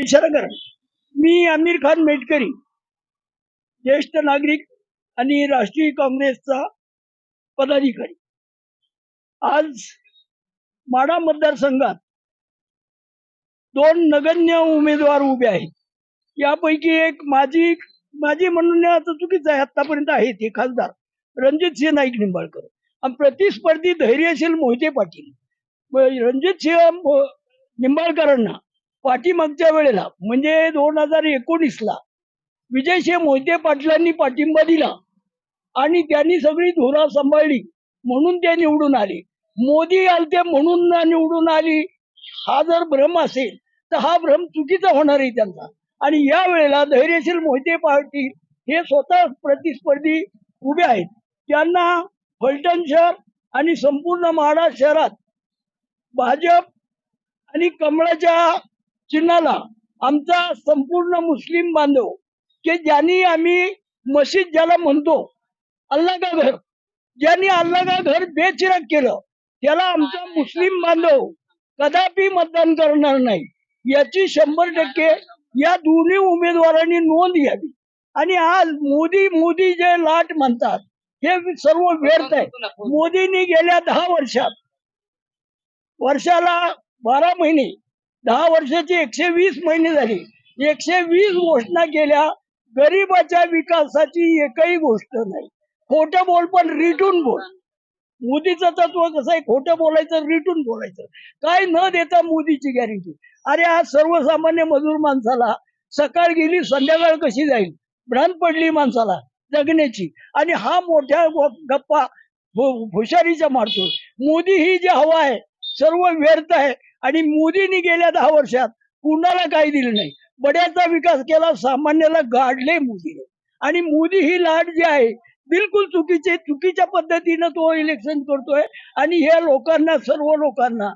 इशारा करा मी आमिर खान मेटकरी ज्येष्ठ नागरिक आणि राष्ट्रीय काँग्रेसचा पदाधिकारी. आज माडा मतदारसंघात दोन नगण्य उमेदवार उभे आहेत. यापैकी एक माझी माझी म्हणण्याचं चुकीचं आहे आतापर्यंत आहे ते खासदार रणजित सिंह नाईक निंबाळकर. आणि प्रतिस्पर्धी धैर्यशील मोहिते पाटील. रणजित सिंह निंबाळकरांना पाठीमागच्या वेळेला म्हणजे दोन हजार एकोणीसला विजयशे मोहिते पाटलांनी पाठिंबा दिला. आणि त्यांनी सगळी धुरा सांभाळली म्हणून ते निवडून आले. मोदी आलते म्हणून ना निवडून आली हा जर भ्रम असेल तर हा भ्रम चुकीचा होणार आहे त्यांचा. आणि या वेळेला धैर्यशील मोहिते पाटील हे स्वतः प्रतिस्पर्धी उभे आहेत. त्यांना फलटण शहर आणि संपूर्ण महाराष्ट्र शहरात भाजप आणि कमळाच्या चिन्हाला. आमचा संपूर्ण मुस्लिम बांधव की ज्यांनी आम्ही मशीद ज्याला म्हणतो अल्ला का घर ज्यांनी अल्ला का घर बेचिराग केलं त्याला आमचा मुस्लिम बांधव कदापि मतदान करणार नाही. याची शंभर टक्के या दोन्ही उमेदवारांनी नोंद घ्यावी. आणि आज मोदी मोदी जे लाट म्हणतात हे सर्व व्यर्थ आहे. मोदींनी गेल्या दहा वर्षात वर्षाला बारा महिने दहा वर्षाचे एकशे वीस महिने झाले. एकशे वीस घोषणा केल्या गरीबाच्या विकासाची एकही गोष्ट नाही. खोटं बोल पण रिटून बोल. मोदीचं तत्व कसं आहे? खोटं बोलायचं रिटून बोलायचं. काय न देता मोदीची गॅरंटी अरे आज सर्वसामान्य मजूर माणसाला सकाळ गेली संध्याकाळ कशी जाईल? भ्रांत पडली माणसाला जगण्याची. आणि हा मोठ्या गप्पा हुशारीचा मारतो मोदी ही जी हवा आहे सर्व व्यर्थ आहे. आणि मोदींनी गेल्या दहा वर्षात कुणाला काही दिलं नाही. बड्याचा विकास केला सामान्याला गाडले मोदीने. आणि मोदी ही लाट जी आहे बिलकुल चुकीचे चुकीच्या पद्धतीनं तो इलेक्शन करतोय. आणि ह्या लोकांना सर्व लोकांना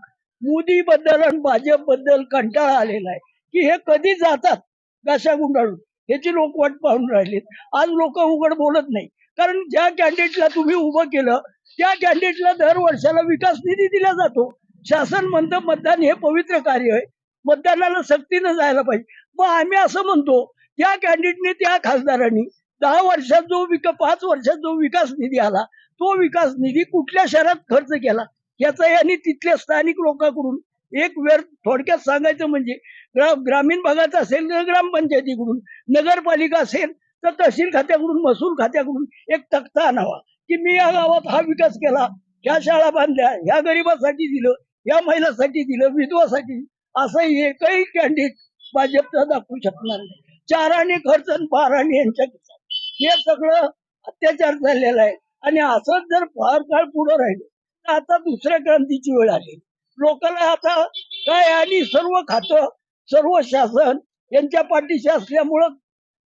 मोदी बद्दल आणि भाजपबद्दल कंटाळा आलेला आहे. की हे कधी जातात? कशा गुंडाळून? ह्याची लोक वाट पाहून राहिलेत. आज लोक उघड बोलत नाही. कारण ज्या कॅन्डिडेटला तुम्ही उभं केलं त्या कॅन्डिडेटला दर वर्षाला विकास निधी दिला जातो. शासन म्हणतं मतदान हे पवित्र कार्य आहे. मतदानाला सक्तीनं जायला पाहिजे. मग आम्ही असं म्हणतो त्या कॅन्डिडेटने त्या खासदारांनी दहा वर्षात जो विक पाच वर्षात जो विकास निधी आला तो विकास निधी कुठल्या शहरात खर्च केला? याचा यांनी तिथल्या स्थानिक लोकांकडून एक वेळ थोडक्यात सांगायचं म्हणजे ग्रा- ग्रामीण भागात असेल तर ग्रामपंचायतीकडून नगरपालिका असेल तर तहसील खात्याकडून महसूल खात्याकडून एक तक्ता आणावा. की मी या गावात हा विकास केला ह्या शाळा बांधल्या ह्या गरिबासाठी दिलं या महिलासाठी दिलं विधवासाठी. असं एकही कॅन्डिडेट भाजपचा दाखवू शकणार नाही. चाराने खर्च आणि बाराने यांच्या हे सगळं अत्याचार झालेला आहे. आणि असंच जर फार काळ पुढे राहिलं तर आता दुसऱ्या क्रांतीची वेळ आली. लोकांना आता काय आणि सर्व खातं सर्व शासन यांच्या पाठीशी असल्यामुळं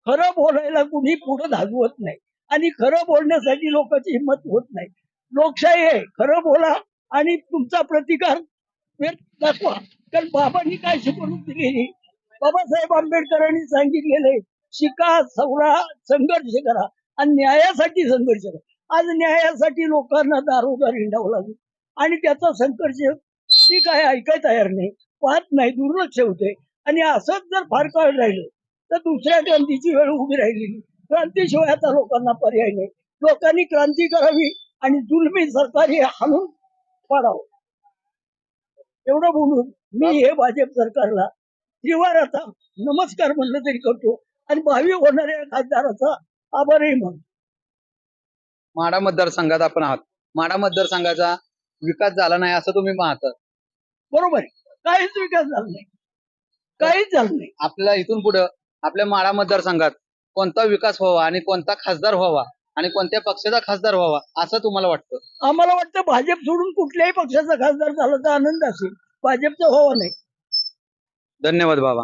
खरं बोलायला कुणी पुढे धागवत नाही. आणि खरं बोलण्यासाठी लोकांची हिंमत होत नाही. लोकशाही आहे. खरं बोला आणि तुमचा प्रतिकार दाखवा. कारण बाबांनी काय शिकवणूक दिलेली बाबासाहेब आंबेडकरांनी सांगितलेले शिका सवरा संघर्ष करा आणि न्यायासाठी संघर्ष करा. आज न्यायासाठी लोकांना दारोदार हिंडावं लागेल. आणि त्याचा संघर्ष ती काय ऐकाय तयार नाही. पाहत नाही दुर्लक्ष होते आणि असंच जर फार काळ राहिलं तर दुसऱ्या क्रांतीची वेळ उभी राहिलेली. क्रांतीशिवाय आता लोकांना पर्याय नाही. लोकांनी क्रांती करावी आणि जुलमी सरकार हे हाणून पाडावं. एवढं बोलून मी हे भाजप सरकारला त्रिवार आता नमस्कार म्हणलं तरी करतो आणि भावी होणाऱ्या खासदाराचा आभारही मानतो. माडा मतदारसंघात आपण आहात. माडा मतदारसंघाचा विकास झाला नाही असं तुम्ही पाहता. बरोबर काहीच विकास झाला नाही. काहीच झालं नाही. आपल्याला इथून पुढं आपल्या माडा मतदारसंघात कोणता विकास व्हावा आणि कोणता खासदार व्हावा आणि कोणत्या पक्षाचा खासदार व्हावा असं तुम्हाला वाटतं? आम्हाला वाटतं भाजप सोडून कुठल्याही पक्षाचा खासदार झाला तर आनंद असेल. भाजपचा व्हावा नाही. धन्यवाद बाबा.